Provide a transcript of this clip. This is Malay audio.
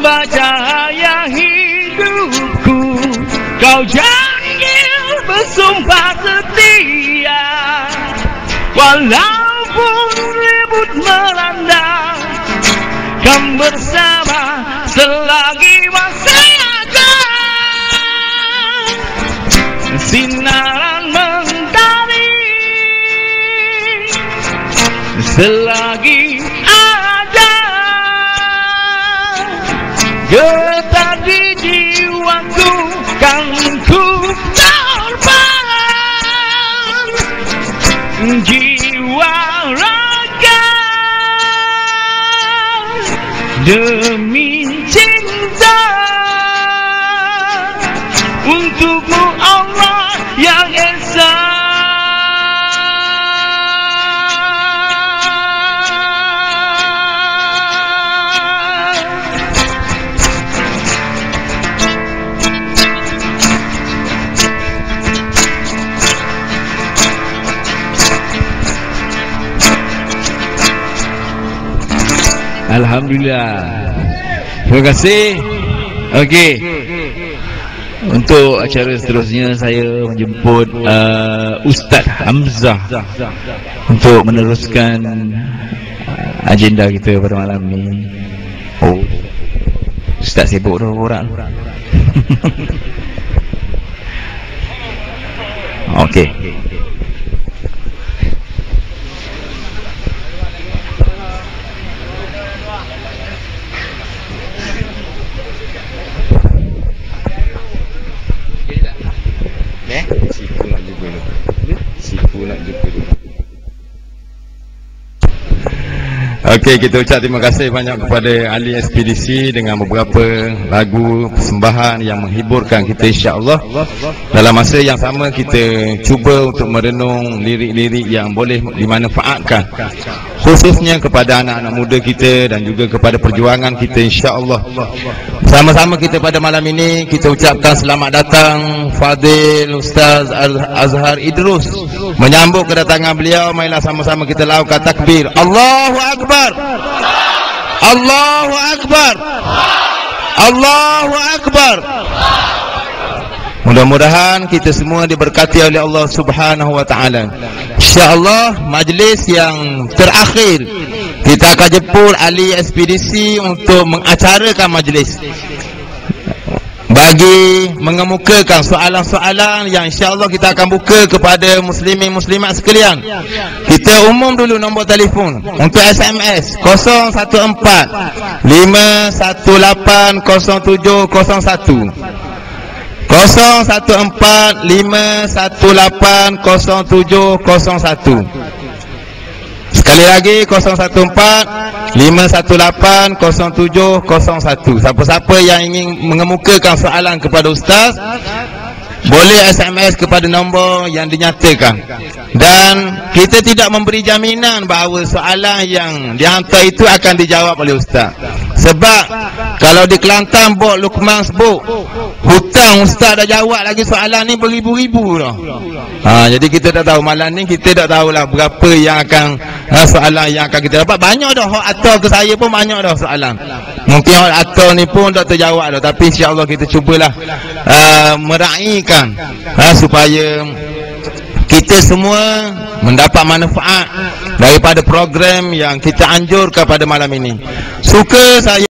Hamba cahaya hidupku Kau janji bersumpah setia. Walaupun ribut melanda Kan bersama selagi masih Getar di jiwaku Kan ku terbang Jiwa raga Demi cinta Untukmu Allah yang Esa Alhamdulillah. Terima kasih. Okey. Untuk acara seterusnya saya menjemput uh, Ustaz Hamzah untuk meneruskan uh, agenda kita pada malam ni. Oh. Ustaz sibuk dah orang. Okey. Nak jumpa dulu. Okey, kita ucap terima kasih banyak kepada ahli ekspedisi dengan beberapa lagu persembahan yang menghiburkan kita insya-Allah. Dalam masa yang sama kita cuba untuk merenung lirik-lirik yang boleh dimanfaatkan khususnya kepada anak-anak muda kita dan juga kepada perjuangan kita insya-Allah. Sama-sama kita pada malam ini kita ucapkan selamat datang Fadil Ustaz Azhar Idrus menyambut kedatangan beliau marilah sama-sama kita lakukan takbir. Allahu akbar. Allahu akbar. Allahu akbar. Mudah-mudahan kita semua diberkati oleh Allah Subhanahu wa taala. Insya-Allah majlis yang terakhir kita akan jemput ahli ekspedisi untuk mengacarakan majlis bagi mengemukakan soalan-soalan yang insya-Allah kita akan buka kepada muslimin muslimat sekalian. Kita umum dulu nombor telefon untuk SMS 014 518 0701 014-518-0701 Sekali lagi 014-518-0701 Siapa-siapa yang ingin mengemukakan soalan kepada Ustaz boleh SMS kepada nombor yang dinyatakan. Dan kita tidak memberi jaminan bahawa soalan yang dihantar itu akan dijawab oleh ustaz sebab kalau di Kelantan bok Lukman sebut hutang ustaz dah jawab lagi soalan ni beribu-ribu dah. Ha, jadi kita tak tahu malam ni kita tak tahulah berapa yang akan ha, soalan yang akan kita dapat. Banyak dah hak atau ke saya pun banyak dah soalan. Mungkin hak atau ni pun tak terjawab dah tapi insyaAllah kita cubalah uh, meraihkan ha, supaya kita semua mendapat manfaat daripada program yang kita anjurkan pada malam ini. Suka saya